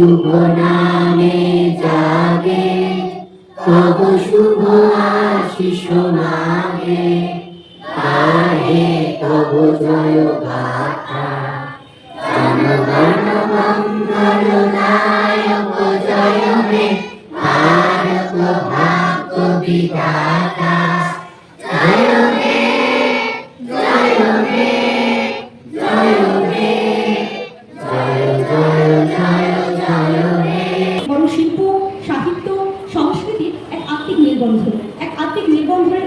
শুভ নামে জাগে, তব শুভ আশিস মাগে গাহে তব জয় গাথা। জনগণ মঙ্গল নায়ক জয় বিধাতা। জয় নির্বন্ধন এক আত্মিক নিবন্ধনের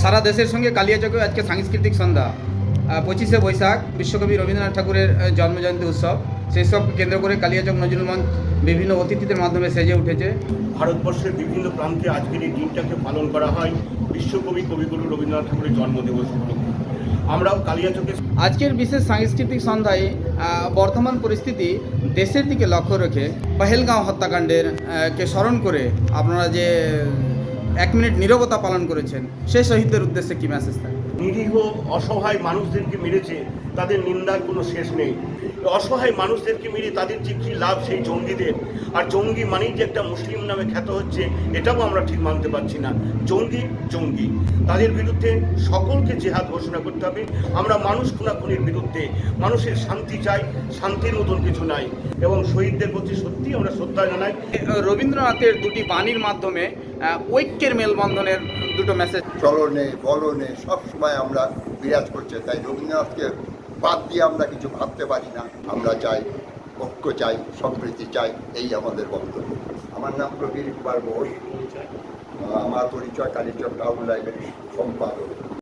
সারা দেশের সঙ্গে কালিয়াচকেও আজকে সাংস্কৃতিক সন্ধ্যা। পঁচিশে বৈশাখ বিশ্বকবি রবীন্দ্রনাথ ঠাকুরের জন্মজয়ন্তী উৎসব। সেই সব কেন্দ্র করে কালিয়াচক নজরুল মঞ্চ বিভিন্ন অতিথিদের মাধ্যমে সেজে উঠেছে। ভারতবর্ষের বিভিন্ন প্রান্তে আজকের এই দিনটাকে পালন করা হয়। বিশ্বকবি কবিগুরু রবীন্দ্রনাথ ঠাকুরের জন্মদিবস উপলক্ষে। আমরাও কালিয়াচকে আজকের বিশেষ সাংস্কৃতিক সন্ধ্যায় বর্তমান পরিস্থিতি দেশের দিকে লক্ষ্য রেখে পহেলগাঁও হত্যাকাণ্ডের কে স্মরণ করে আপনারা যে এক মিনিট নীরবতা পালন করেছেন সে শহীদদের উদ্দেশ্যে কি মেসেজ থাকে নিরীহ অসহায় মানুষদেরকে মেরেছে তাদের নিন্দার কোনো শেষ নেই। অসহায় মানুষদেরকে মেরে তাদের যে কী লাভ সেই জঙ্গিদের। আর জঙ্গি মানেই যে একটা মুসলিম নামে খ্যাত হচ্ছে এটাও আমরা ঠিক মানতে পারছি না। জঙ্গি জঙ্গি। তাদের বিরুদ্ধে সকলকে জেহাদ ঘোষণা করতে হবে। আমরা মানুষ খুনাখুনির বিরুদ্ধে। মানুষের শান্তি চাই শান্তির মতন কিছু নাই। এবং শহীদদের প্রতি সত্যি আমরা শ্রদ্ধা জানাই। রবীন্দ্রনাথের দুটি বাণীর মাধ্যমে ঐক্যের মেলবন্ধনের দুটো মেসেজ চলনে বলনে সবসময় আমরা বিরাজ করছে তাই রবীন্দ্রনাথকে বাদ দিয়ে আমরা কিছু ভাবতে পারি না। আমরা চাই, ঐক্য চাই সম্প্রীতি চাই, এই আমাদের বক্তব্য। আমার নাম প্রবীর কুমার বোস। আমার পরিচয় কালীচক টাউন লাইব্রেরির সম্পাদক।